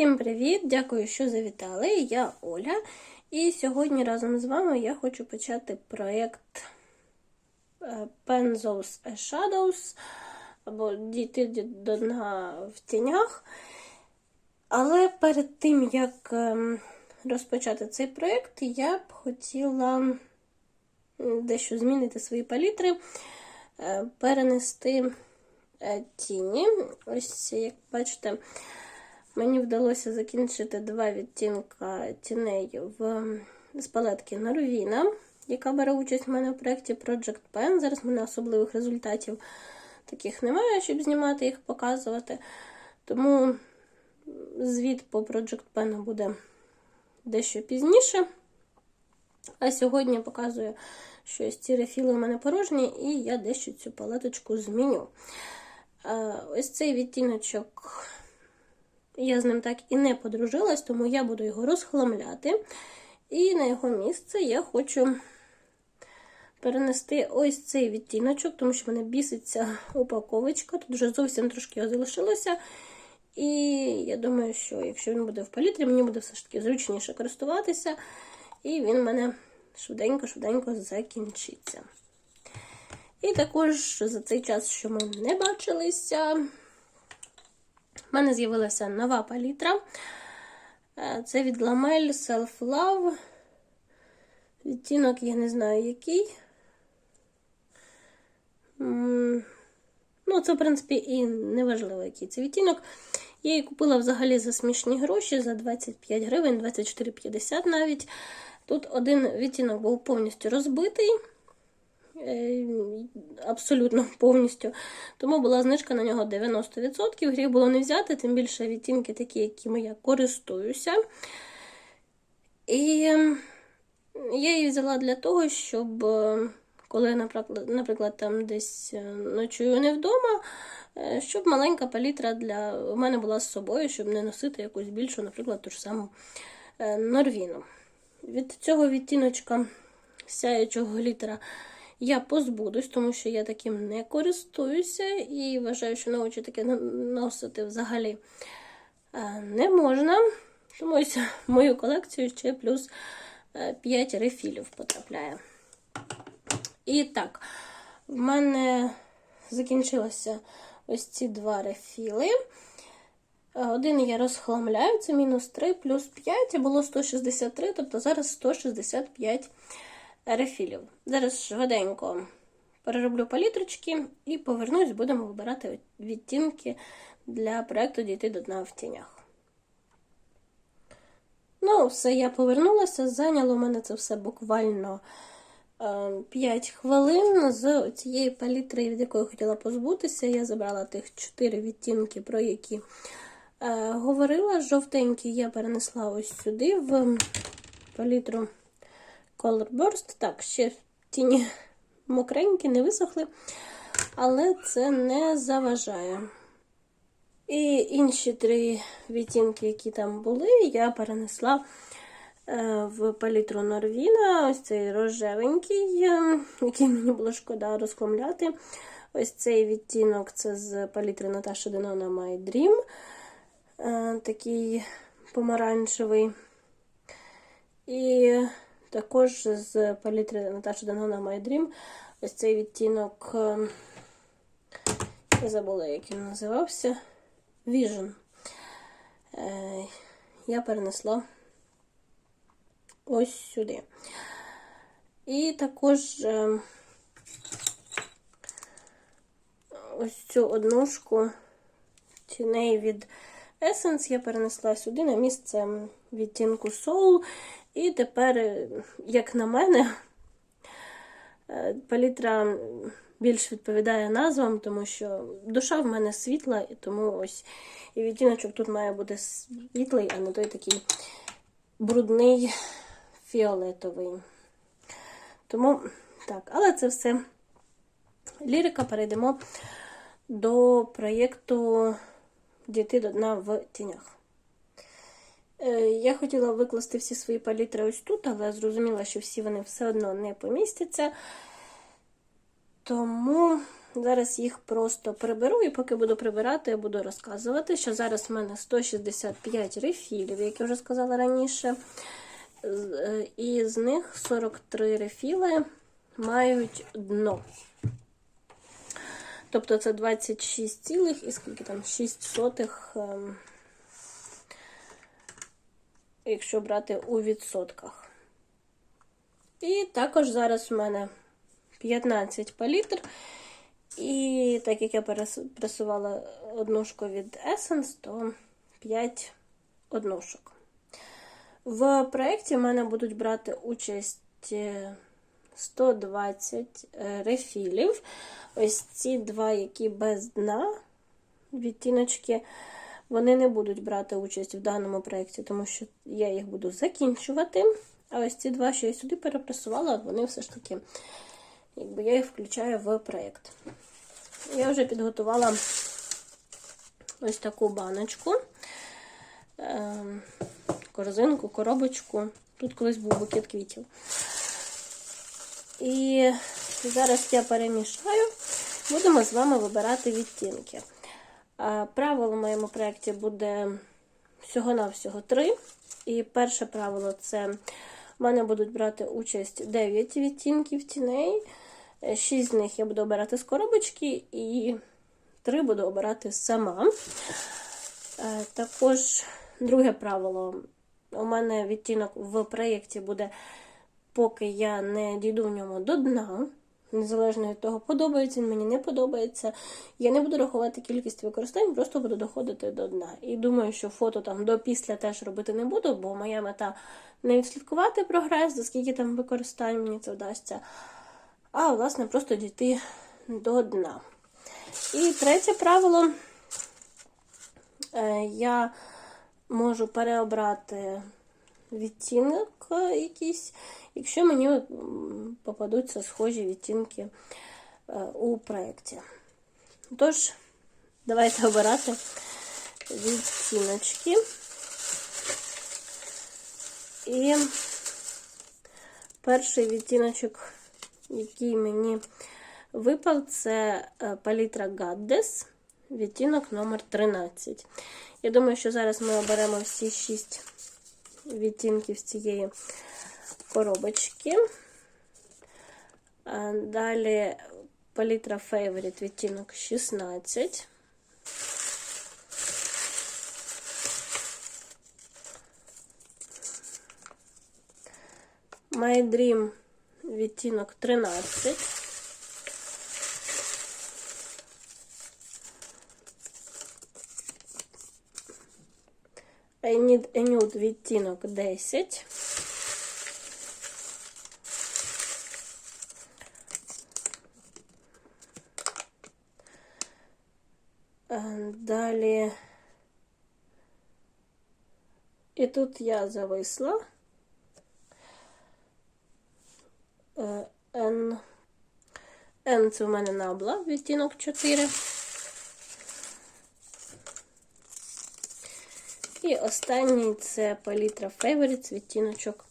Всім привіт! Дякую, що завітали. Я Оля. І сьогодні разом з вами я хочу почати проєкт е, Pencils and Shadows або Дійти до дна в тінях. Але перед тим, як ем, розпочати цей проєкт, я б хотіла дещо змінити свої палітри, е, перенести е, тіні. Ось, як бачите, Мені вдалося закінчити два відтінка тіней в, з палетки Норвіна, яка бере участь в мене в проєкті Project Pen. Зараз в мене особливих результатів таких немає, щоб знімати їх, показувати. Тому звіт по Project Pen буде дещо пізніше. А сьогодні показую, що ось ці рефіли у мене порожні, і я дещо цю палеточку зміню. Ось цей відтіночок. Я з ним так і не подружилась, тому я буду його розхламляти. І на його місце я хочу перенести ось цей відтіночок, тому що мене біситься упаковочка. Тут вже зовсім трошки його залишилося. І я думаю, що якщо він буде в палітрі, мені буде все ж таки зручніше користуватися. І він в мене швиденько-швиденько закінчиться. І також за цей час, що ми не бачилися. У мене з'явилася нова палітра. Це від Lamel Self Love. Відтінок я не знаю який. Ну, це, в принципі, і не важливо, який це відтінок. Я її купила взагалі за смішні гроші, за 25 гривень, 24,50 навіть. Тут один відтінок був повністю розбитий. Абсолютно повністю. Тому була знижка на нього 90%. Гріх було не взяти, тим більше відтінки такі, якими я користуюся. І я її взяла для того, щоб, коли, наприклад, наприклад там десь ночую не вдома, щоб маленька палітра для мене була з собою, щоб не носити якусь більшу, наприклад, ту ж саму норвіну. Від цього відтіночка сяючого глітера я позбудусь, тому що я таким не користуюся і вважаю, що на очі таке носити взагалі не можна. Тому ось в мою колекцію ще плюс 5 рефілів потрапляє. І так, в мене закінчилося ось ці два рефіли. Один я розхламляю, це мінус 3 плюс 5, було 163, тобто зараз 165 рефілів. Зараз швиденько перероблю палітрочки і повернусь, будемо вибирати відтінки для проєкту Дійти до дна в тінях. Ну, все, я повернулася. Зайняло мене це все буквально 5 е, хвилин. З цієї палітри, від якої хотіла позбутися, я забрала тих 4 відтінки, про які е, говорила. Жовтенький я перенесла ось сюди, в палітру. Color Burst. Так, ще тіні мокренькі, не висохли, але це не заважає. І інші три відтінки, які там були, я перенесла е, в палітру Норвіна. Ось цей рожевенький, е, який мені було шкода розхламляти. Ось цей відтінок це з палітри Наташа Денона My Dream. Е, такий помаранчевий. І також з палітри Наташі Дангона My Dream. Ось цей відтінок, е, я забула, як він називався. Vision. Е, я перенесла ось сюди. І також е, ось цю однушку тіней від Essence я перенесла сюди на місце відтінку Soul. І тепер, е, як на мене, е, палітра більш відповідає назвам, тому що душа в мене світла, і тому ось і відтіночок тут має бути світлий, а не той такий брудний фіолетовий. Тому, так, але це все лірика. Перейдемо до проєкту Дійти до дна в тінях. Е, я хотіла викласти всі свої палітри ось тут, але зрозуміла, що всі вони все одно не помістяться. Тому зараз їх просто приберу, і поки буду прибирати, я буду розказувати, що зараз в мене 165 рефілів, як я вже сказала раніше. Е, І з них 43 рефіли мають дно. Тобто це 26 цілих і скільки там 6 сотих, ем, якщо брати у відсотках. І також зараз в мене 15 палітр. І так як я перес- пресувала однушку від Essence, то 5 однушок. В проєкті в мене будуть брати участь е, 120 е, рефілів. Ось ці два, які без дна відтіночки, вони не будуть брати участь в даному проєкті, тому що я їх буду закінчувати. А ось ці два, що я сюди перепресувала, вони все ж таки, якби я їх включаю в проєкт. Я вже підготувала ось таку баночку, ем, корзинку, коробочку. Тут колись був букет квітів. І зараз я перемішаю, будемо з вами вибирати відтінки. А, Правило в моєму проєкті буде всього-навсього три. І перше правило це в мене будуть брати участь 9 відтінків тіней. 6 з них я буду обирати з коробочки, і 3 буду обирати сама. Також друге правило. У мене відтінок в проєкті буде, поки я не дійду в ньому до дна. Незалежно від того, подобається він мені не подобається. Я не буду рахувати кількість використань, просто буду доходити до дна. І думаю, що фото там до після теж робити не буду, бо моя мета не відслідкувати прогрес, за скільки там використань мені це вдасться, а власне просто дійти до дна. І третє правило. Е, Я можу переобрати відтінок е, якийсь, якщо мені попадуться схожі відтінки е, у проєкті. Тож, давайте обирати відтіночки. І перший відтіночок, який мені випав, це е, палітра Goddess, відтінок номер 13. Я думаю, що зараз ми оберемо всі 6 відтінків з цієї коробочки. Далі палітра Favorite відтінок 16. My Dream відтінок 13. Nude відтінок 10. Е, Далі. І тут я зависла. Е, N. N це в мене набла, відтінок 4. І останній це палітра Favorites, відтіночок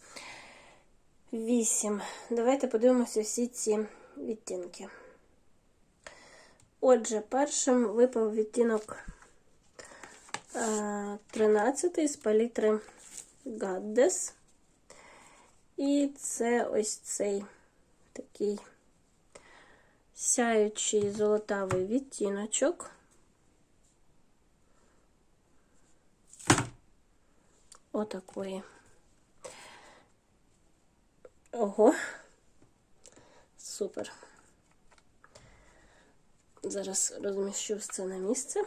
8. Давайте подивимося всі ці відтінки. Отже, першим випав відтінок е, 13 з палітри Goddess. І це ось цей такий сяючий золотавий відтіночок. Отакої. Ого. Супер. Зараз розміщу все на місце.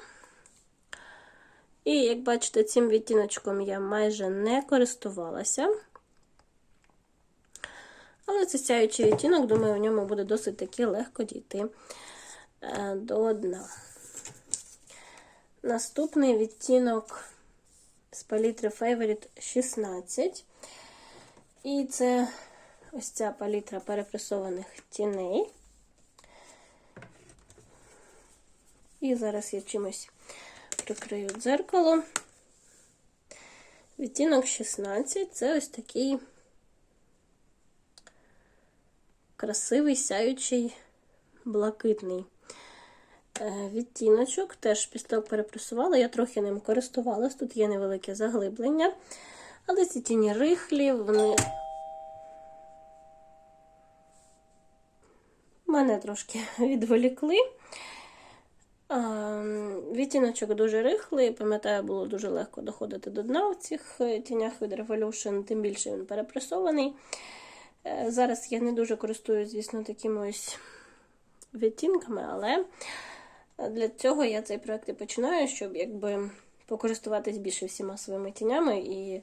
І, як бачите, цим відтіночком я майже не користувалася. Але це сяючий відтінок, думаю, в ньому буде досить таки легко дійти е, до дна. Наступний відтінок з палітри Favorite 16. І це ось ця палітра перепресованих тіней. І зараз я чимось прикрию дзеркало. Відтінок 16 це ось такий красивий сяючий блакитний відтіночок, теж пісток перепресувала, я трохи ним користувалась, тут є невелике заглиблення, але ці тіні рихлі, вони мене трошки відволікли. Відтіночок дуже рихлий, пам'ятаю, було дуже легко доходити до дна в цих е, тінях від Revolution, тим більше він перепресований. Е, Зараз я не дуже користуюсь, звісно, такими ось відтінками, але для цього я цей проект і починаю, щоб якби покористуватись більше всіма своїми тінями і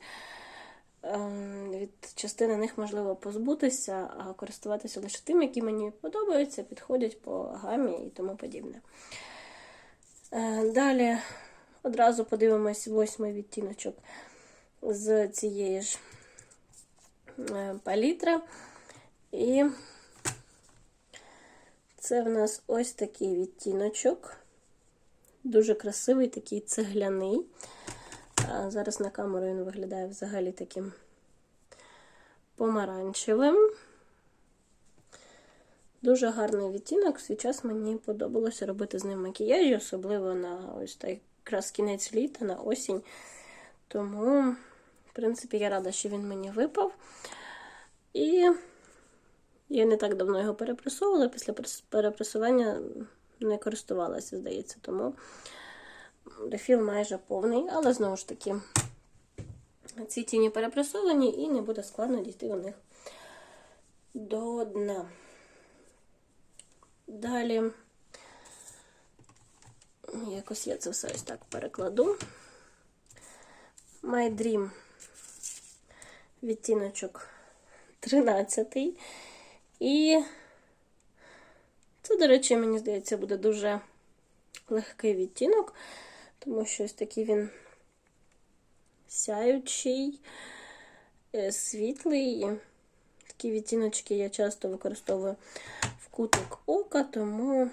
ем, від частини них можливо позбутися, а користуватися лише тим, які мені подобаються, підходять по гамі і тому подібне. Е, Далі одразу подивимось восьмий відтіночок з цієї ж е, палітри. І це в нас ось такий відтіночок. Дуже красивий, такий цегляний. А зараз на камеру він виглядає взагалі таким помаранчевим. Дуже гарний відтінок. Свій час мені подобалося робити з ним макіяж, особливо на ось так якраз кінець літа, на осінь. Тому, в принципі, я рада, що він мені випав. І я не так давно його перепресовувала, після перепресування не користувалася, здається, тому рефіл майже повний, але знову ж таки, ці тіні перепресовані і не буде складно дійти у них до дна. Далі, якось я це все ось так перекладу. My Dream відтіночок 13. І це, до речі, мені здається, буде дуже легкий відтінок, тому що ось такий він сяючий, е, світлий. Такі відтіночки я часто використовую в кутик ока, тому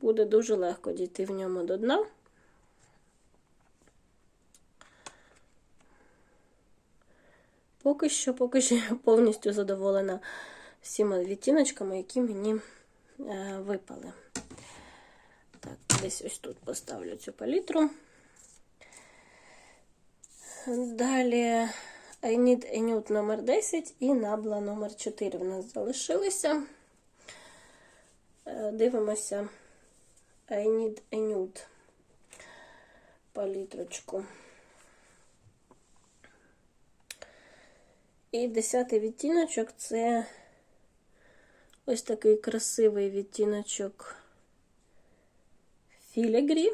буде дуже легко дійти в ньому до дна. Поки що, поки що я повністю задоволена всіма відтіночками, які мені е, випали. Так, десь ось тут поставлю цю палітру. Далі I Need a Nude номер 10 і Nabla номер 4 в нас залишилися. Е, Дивимося I Need a Nude палітрочку. І десятий відтіночок це ось такий красивий відтіночок філігрі.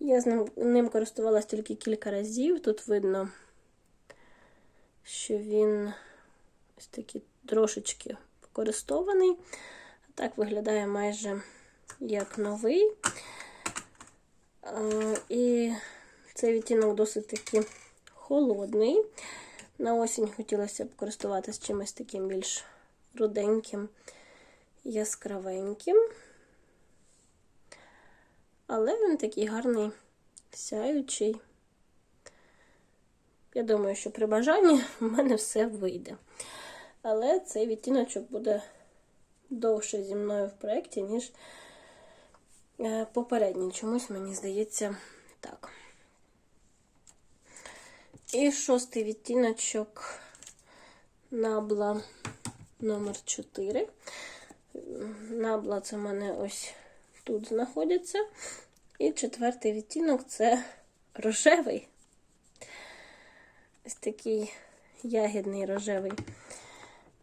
Я з ним, ним користувалася тільки кілька разів. Тут видно, що він ось такий трошечки покористований. А так виглядає майже як новий. І цей відтінок досить таки холодний. На осінь хотілося б користуватися чимось таким більш руденьким, яскравеньким. Але він такий гарний, сяючий. Я думаю, що при бажанні в мене все вийде. Але цей відтіночок буде довше зі мною в проєкті, ніж е, попередній. Чомусь, мені здається, так. І шостий відтіночок набла номер 4. Набла це в мене ось тут знаходиться. І четвертий відтінок це рожевий. Ось такий ягідний рожевий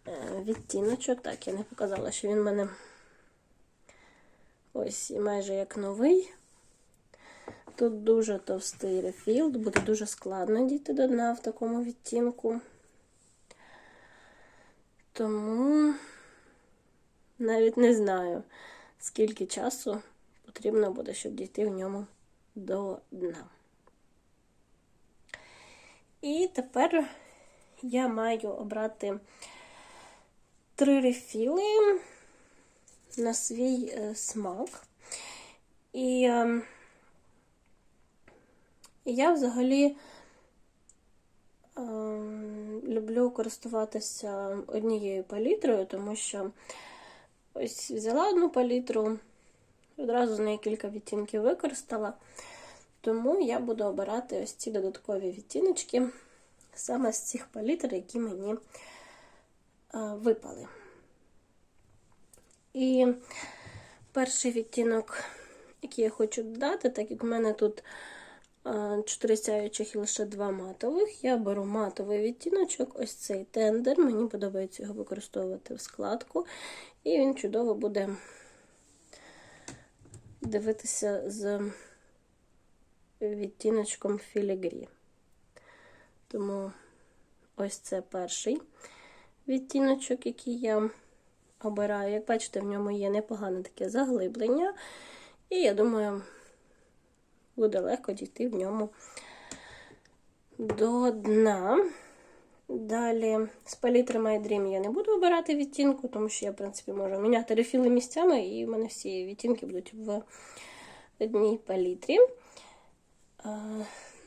е, відтіночок. Так, я не показала, що він в мене ось майже як новий. Тут дуже товстий рефіл, буде дуже складно дійти до дна в такому відтінку. Тому навіть не знаю, скільки часу потрібно буде, щоб дійти в ньому до дна. І тепер я маю обрати три рефіли на свій е, смак. І е, я взагалі е, люблю користуватися однією палітрою, тому що ось взяла одну палітру, одразу з неї кілька відтінків використала. Тому я буду обирати ось ці додаткові відтіночки саме з цих палітр, які мені а, випали. І перший відтінок, який я хочу додати, так як в мене тут 4 сяючих і лише 2 матових, я беру матовий відтіночок, ось цей тендер. Мені подобається його використовувати в складку, і він чудово буде дивитися з відтіночком філігрі. Тому ось це перший відтіночок, який я обираю. Як бачите, в ньому є непогане таке заглиблення, і я думаю, буде легко дійти в ньому до дна. Далі з палітри My Dream я не буду обирати відтінку, тому що я, в принципі, можу міняти рефіли місцями, і в мене всі відтінки будуть в одній палітрі.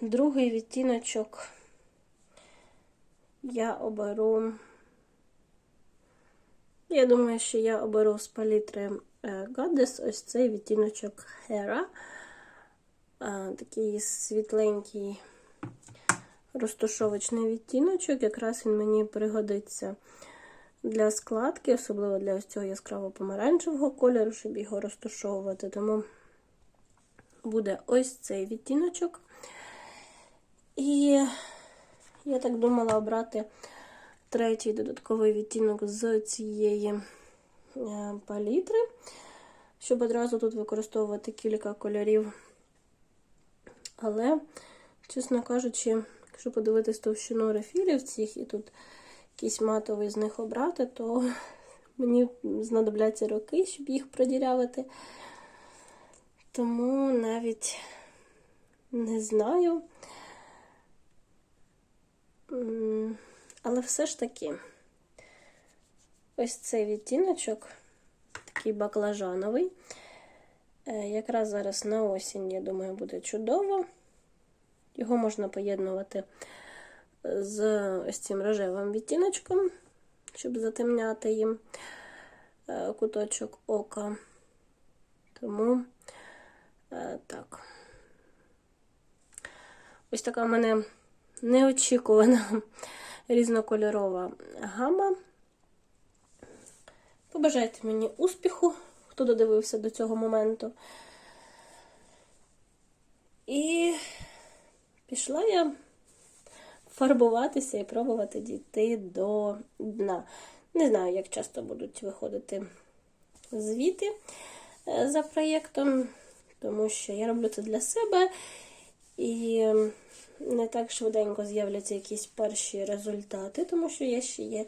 Другий відтіночок я оберу. Я думаю, що я оберу з палітри Goddess ось цей відтіночок Hera. Такий світленький розташовочний відтіночок. Якраз він мені пригодиться для складки, особливо для ось цього яскраво помаранчевого кольору, щоб його розташовувати. Тому буде ось цей відтіночок. І я так думала обрати третій додатковий відтінок з цієї палітри, щоб одразу тут використовувати кілька кольорів. Але, чесно кажучи, якщо подивитись товщину рефілів цих і тут якийсь матовий з них обрати, то мені знадобляться роки, щоб їх продірявити. Тому навіть не знаю. Але все ж таки, ось цей відтіночок, такий баклажановий. Якраз зараз на осінь, я думаю, буде чудово. Його можна поєднувати з ось цим рожевим відтіночком, щоб затемняти їм куточок ока. Тому так. Ось така в мене неочікувана різнокольорова гама. Побажайте мені успіху, хто додивився до цього моменту. І пішла я фарбуватися і пробувати дійти до дна. Не знаю, як часто будуть виходити звіти за проєктом, тому що я роблю це для себе. І не так швиденько з'являться якісь перші результати, тому що я ще є,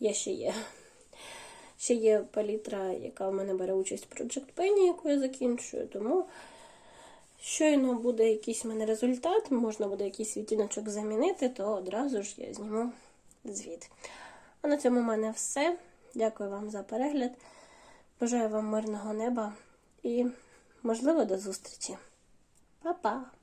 я ще є. Ще є палітра, яка в мене бере участь в Project Penny, яку я закінчую. Тому щойно буде якийсь в мене результат, можна буде якийсь відтіночок замінити, то одразу ж я зніму звіт. А на цьому в мене все. Дякую вам за перегляд. Бажаю вам мирного неба і, можливо, до зустрічі. Па-па!